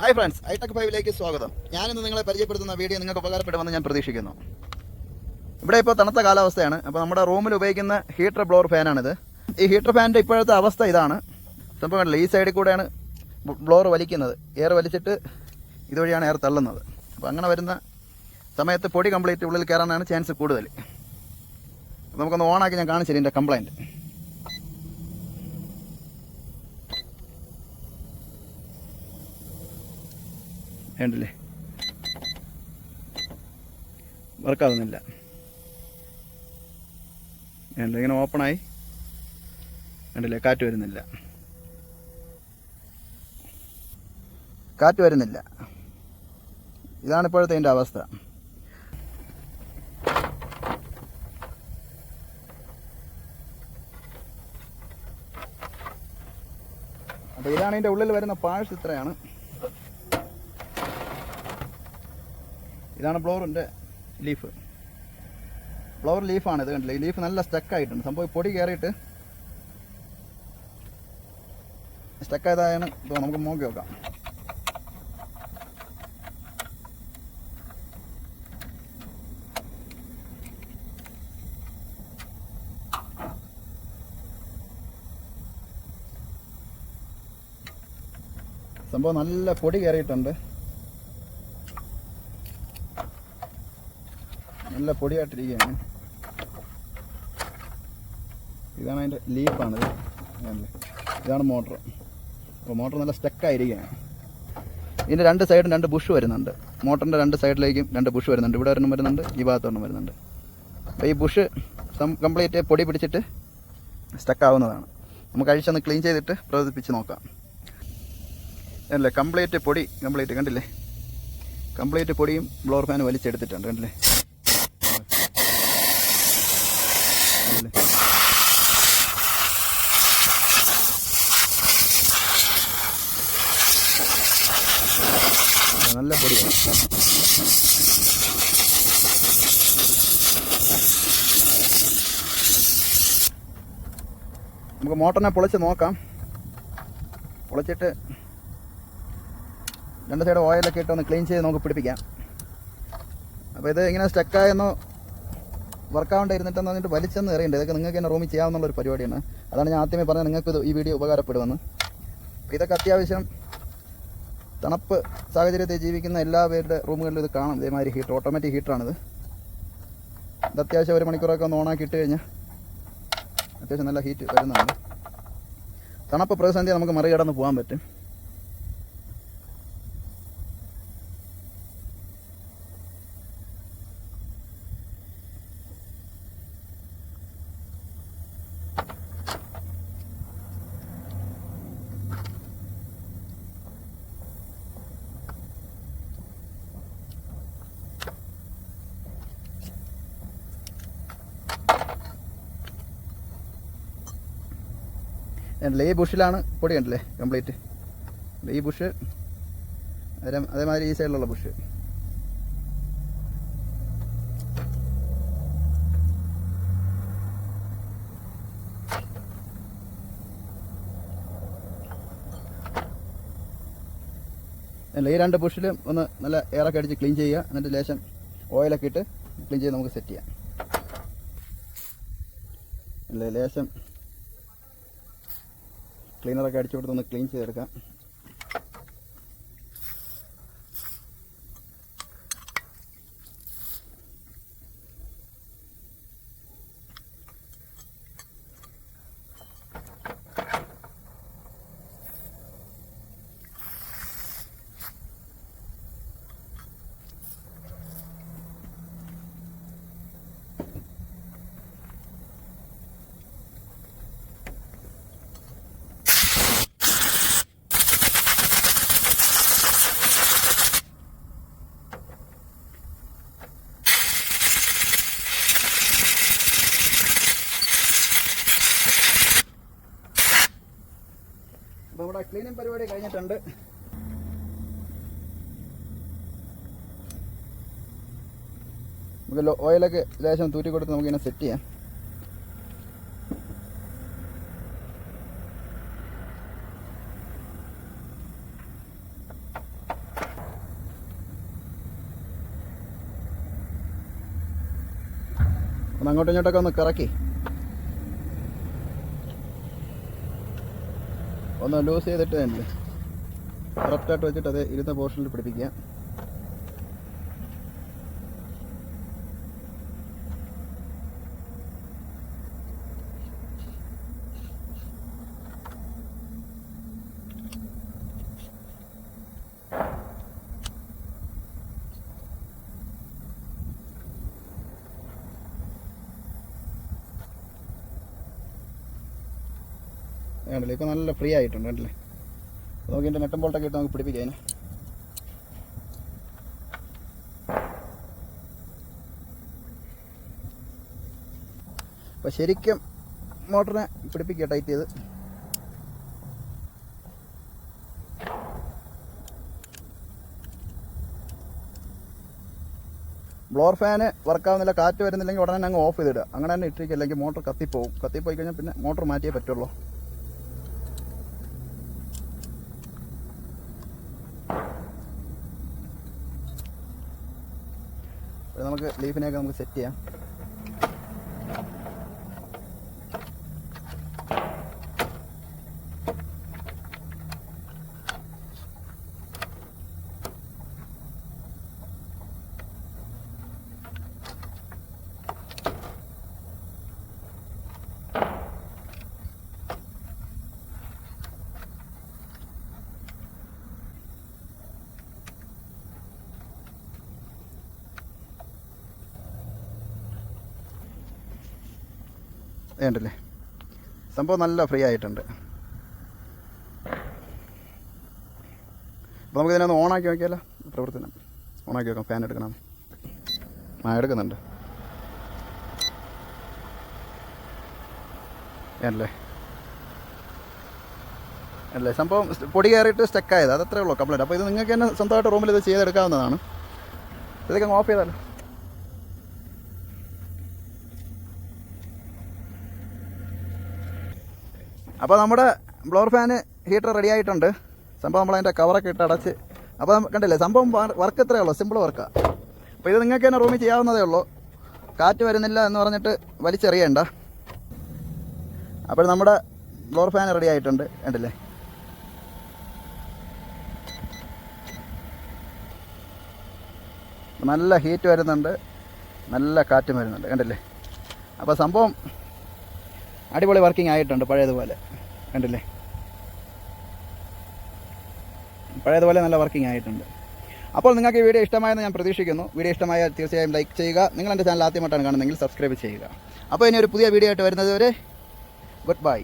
Hi friends iTech ഫൈവിലേക്ക് സ്വാഗതം. ഞാനിന്ന് നിങ്ങളെ പരിചയപ്പെടുത്തുന്ന വീഡിയോ നിങ്ങൾക്ക് ഉപകാരപ്പെടുമെന്ന് ഞാൻ പ്രതീക്ഷിക്കുന്നു. ഇവിടെ ഇപ്പോൾ തണുത്ത കാലാവസ്ഥയാണ്. അപ്പോൾ നമ്മുടെ റൂമിൽ ഉപയോഗിക്കുന്ന ഹീറ്റർ ബ്ലോർ ഫാനാണിത്. ഈ ഹീറ്റർ ഫാനിന്റെ ഇപ്പോഴത്തെ അവസ്ഥ ഇതാണ്. സംഭവം ഈ സൈഡിൽ കൂടെയാണ് ബ്ലോർ വലിക്കുന്നത്. എയർ വലിച്ചിട്ട് ഇതുവഴിയാണ് എയർ തള്ളുന്നത്. അപ്പോൾ അങ്ങനെ വരുന്ന സമയത്ത് പൊടി കംപ്ലീറ്റ് ഉള്ളിൽ കയറാനാണ് ചാൻസ് കൂടുതൽ. നമുക്കൊന്ന് ഓണാക്കി ഞാൻ കാണിച്ചു ഇതിന്റെ കംപ്ലൈന്റ്. വേണ്ടില്ലേ വർക്കാവുന്നില്ല വേണ്ട ഇങ്ങനെ ഓപ്പണായി വേണ്ടല്ലേ കാറ്റ് വരുന്നില്ല. കാറ്റ് വരുന്നില്ല. ഇതാണ് ഇപ്പോഴത്തെ അവസ്ഥ. അപ്പോൾ ഇതാണ് ഇതിന്റെ ഉള്ളിൽ വരുന്ന പാഴ്സ് ഇത്രയാണ്. ഇതാണ് ബ്ലോറിന്റെ ലീഫ്. ഫ്ലവർ ലീഫാണ് ഇത് കണ്ടില്ല? ഈ ലീഫ് നല്ല സ്റ്റക്കായിട്ടുണ്ട്. സംഭവം പൊടി കയറിയിട്ട് സ്റ്റക്കായതായാണ് ഇപ്പോൾ നമുക്ക് നോക്കി നോക്കാം. സംഭവം നല്ല പൊടി കയറിയിട്ടുണ്ട്. നല്ല പൊടിയായിട്ടിരിക്കുകയാണ്. ഇതാണ് അതിന്റെ ലീഫാണിത്. ഇതാണ് മോട്ടർ. അപ്പോൾ മോട്ടർ നല്ല സ്റ്റക്കായിരിക്കുകയാണ്. ഇതിന്റെ രണ്ട് സൈഡും രണ്ട് ബുഷ് വരുന്നുണ്ട്. മോട്ടറിന്റെ രണ്ട് സൈഡിലേക്കും രണ്ട് ബുഷ് വരുന്നുണ്ട്. ഇവിടെ ഒരെണ്ണം വരുന്നുണ്ട് ഈ ഭാഗത്തൊരെണ്ണം വരുന്നുണ്ട്. അപ്പോൾ ഈ ബുഷ് കംപ്ലീറ്റ് പൊടി പിടിച്ചിട്ട് സ്റ്റക്കാവുന്നതാണ്. നമുക്ക് അഴിച്ചൊന്ന് ക്ലീൻ ചെയ്തിട്ട് പ്രവർത്തിപ്പിച്ച് നോക്കാം. അല്ലേ കംപ്ലീറ്റ് പൊടി കംപ്ലീറ്റ് കണ്ടില്ലേ? കംപ്ലീറ്റ് പൊടിയും ബ്ലോർ ഫാൻ വലിച്ചെടുത്തിട്ടുണ്ട് കണ്ടില്ലേ കണ്ടില്ലേ? പൊടിയാണ്. നമുക്ക് മോട്ടറിനെ പൊളിച്ച് നോക്കാം. പൊളിച്ചിട്ട് രണ്ട് സൈഡ് ഓയിലൊക്കെ ഇട്ട് ഒന്ന് ക്ലീൻ ചെയ്ത് നമുക്ക് പിടിപ്പിക്കാം. അപ്പോൾ ഇത് ഇങ്ങനെ സ്റ്റക്കായെന്നോ വർക്കാവേണ്ട ഇരുന്നിട്ടെന്ന് പറഞ്ഞിട്ട് വലിച്ചെന്ന് എറിയണ്ട. ഇതൊക്കെ നിങ്ങൾക്ക് തന്നെ റൂമിൽ ചെയ്യാവുന്ന ഒരു പരിപാടിയാണ്. അതാണ് ഞാൻ ആദ്യമേ പറഞ്ഞത് നിങ്ങൾക്ക് ഈ വീഡിയോ ഉപകാരപ്പെടുമെന്ന്. ഇതൊക്കെ അത്യാവശ്യം തണുപ്പ് സാഹചര്യത്തിൽ ജീവിക്കുന്ന എല്ലാ പേരുടെ റൂമുകളിലും ഇത് കാണാം. ഇതേമാതിരി ഹീറ്റർ ഓട്ടോമാറ്റിക് ഹീറ്ററാണിത്. ഇത് അത്യാവശ്യം ഒരു മണിക്കൂറൊക്കെ ഒന്ന് ഓണാക്കി ഇട്ട് കഴിഞ്ഞാൽ അത്യാവശ്യം നല്ല ഹീറ്റ് വരുന്നുണ്ട്. തണുപ്പ് പ്രതിസന്ധി നമുക്ക് മറികടന്ന് പോകാൻ പറ്റും. ഉണ്ടല്ലേ ഈ ബുഷിലാണ് പൊടി ഉണ്ടല്ലേ കംപ്ലീറ്റ് ഈ ബുഷ് അതേ അതേമാതിരി ഈ സൈഡിലുള്ള ബുഷ്. അല്ല ഈ രണ്ട് ബുഷിലും ഒന്ന് നല്ല എയറൊക്കെ അടിച്ച് ക്ലീൻ ചെയ്യുക. എന്നിട്ട് ലേശം ഓയിലൊക്കെ ഇട്ട് ക്ലീൻ ചെയ്ത് നമുക്ക് സെറ്റ് ചെയ്യാം. അല്ലേ ലേശം ക്ലീനറൊക്കെ അടിച്ചു കൊടുത്തൊന്ന് ക്ലീൻ ചെയ്തെടുക്കാം. അപ്പൊ ഇവിടെ ക്ലീനിങ് പരിപാടി കഴിഞ്ഞിട്ടുണ്ട്. നമുക്ക് ഓയിലൊക്കെ ലേശം തൂറ്റി കൊടുത്ത് നമുക്കിങ്ങനെ സെറ്റ് ചെയ്യാം. അങ്ങോട്ടും ഇങ്ങോട്ടൊക്കെ ഒന്ന് കറക്കി. ഒന്ന് ലൂസ് ചെയ്തിട്ട് തന്നെ. കറക്റ്റായിട്ട് വെച്ചിട്ട് അത് ഇരുന്ന പോർഷനിൽ പിടിപ്പിക്കുക. കണ്ടില്ലേ ഇപ്പോൾ നല്ല ഫ്രീ ആയിട്ടുണ്ട് കണ്ടില്ലേ? നമുക്ക് ഇതിന്റെ നെട്ടം ബോൾട്ടൊക്കെ ഇട്ട് നമുക്ക് പിടിപ്പിക്കാം അപ്പോൾ ശരിക്കും മോട്ടറിനെ പിടിപ്പിക്കുക ടൈറ്റ് ചെയ്ത്. ബ്ലോർ ഫാന് വർക്കാവുന്നില്ല കാറ്റ് വരുന്നില്ലെങ്കിൽ ഉടനെ അങ്ങ് ഓഫ് ചെയ്തിടുക. അങ്ങനെ തന്നെ ഇട്ടിരിക്കുക അല്ലെങ്കിൽ മോട്ടർ കത്തിപ്പോവും. കത്തിപ്പോയി കഴിഞ്ഞാൽ പിന്നെ മോട്ടർ മാറ്റിയേ പറ്റുള്ളൂ. നമുക്ക് ലീഫിനെയൊക്കെ നമുക്ക് സെറ്റ് ചെയ്യാം. വേണ്ടല്ലേ സംഭവം നല്ല ഫ്രീ ആയിട്ടുണ്ട്. അപ്പോൾ നമുക്ക് ഇതിനൊന്ന് ഓണാക്കി നോക്കിയാലോ പ്രവർത്തനം. ഓണാക്കി നോക്കാം ഫാൻ എടുക്കണം. ആ എടുക്കുന്നുണ്ട്. വേണ്ടല്ലേ അല്ലേ? സംഭവം പൊടി കയറിയിട്ട് സ്റ്റക്കായത് അതത്രേ ഉള്ളൂ. കംപ്ലൈന്റ് അപ്പോൾ ഇത് നിങ്ങൾക്ക് തന്നെ സ്വന്തമായിട്ട് റൂമിൽ ഇത് ചെയ്തെടുക്കാവുന്നതാണ്. ഇതൊക്കെ ഓഫ് ചെയ്താലോ? അപ്പോൾ നമ്മുടെ ബ്ലോർ ഫാന് ഹീറ്റർ റെഡി ആയിട്ടുണ്ട്. സംഭവം നമ്മൾ അതിന്റെ കവറൊക്കെ ഇട്ട് അടച്ച്. അപ്പോൾ കണ്ടില്ലേ? സംഭവം വർക്ക് എത്രയേ ഉള്ളൂ സിമ്പിൾ വർക്കാണ് അപ്പോൾ ഇത് നിങ്ങൾക്ക് തന്നെ റൂമിൽ ചെയ്യാവുന്നതേ ഉള്ളൂ. കാറ്റ് വരുന്നില്ല എന്ന് പറഞ്ഞിട്ട് വലിച്ചെറിയണ്ട. അപ്പോൾ നമ്മുടെ ബ്ലോർ ഫാൻ റെഡി ആയിട്ടുണ്ട് കണ്ടില്ലേ? നല്ല ഹീറ്റ് വരുന്നുണ്ട്. നല്ല കാറ്റും വരുന്നുണ്ട് കണ്ടില്ലേ? അപ്പോൾ സംഭവം അടിപൊളി വർക്കിംഗ് ആയിട്ടുണ്ട് പഴയതുപോലെ. കണ്ടില്ലേ? പഴയതുപോലെ നല്ല വർക്കിംഗ് ആയിട്ടുണ്ട്. അപ്പോൾ നിങ്ങൾക്ക് ഈ വീഡിയോ ഇഷ്ടമായെന്ന് ഞാൻ പ്രതീക്ഷിക്കുന്നു. വീഡിയോ ഇഷ്ടമായാൽ തീർച്ചയായും ലൈക്ക് ചെയ്യുക. നിങ്ങൾ എന്റെ ചാനൽ ആദ്യമായിട്ടാണ് കാണുന്നതെങ്കിൽ സബ്സ്ക്രൈബ് ചെയ്യുക. അപ്പോൾ ഇനി ഒരു പുതിയ വീഡിയോ ആയിട്ട് വരുന്നത് വരെ ഗുഡ് ബൈ.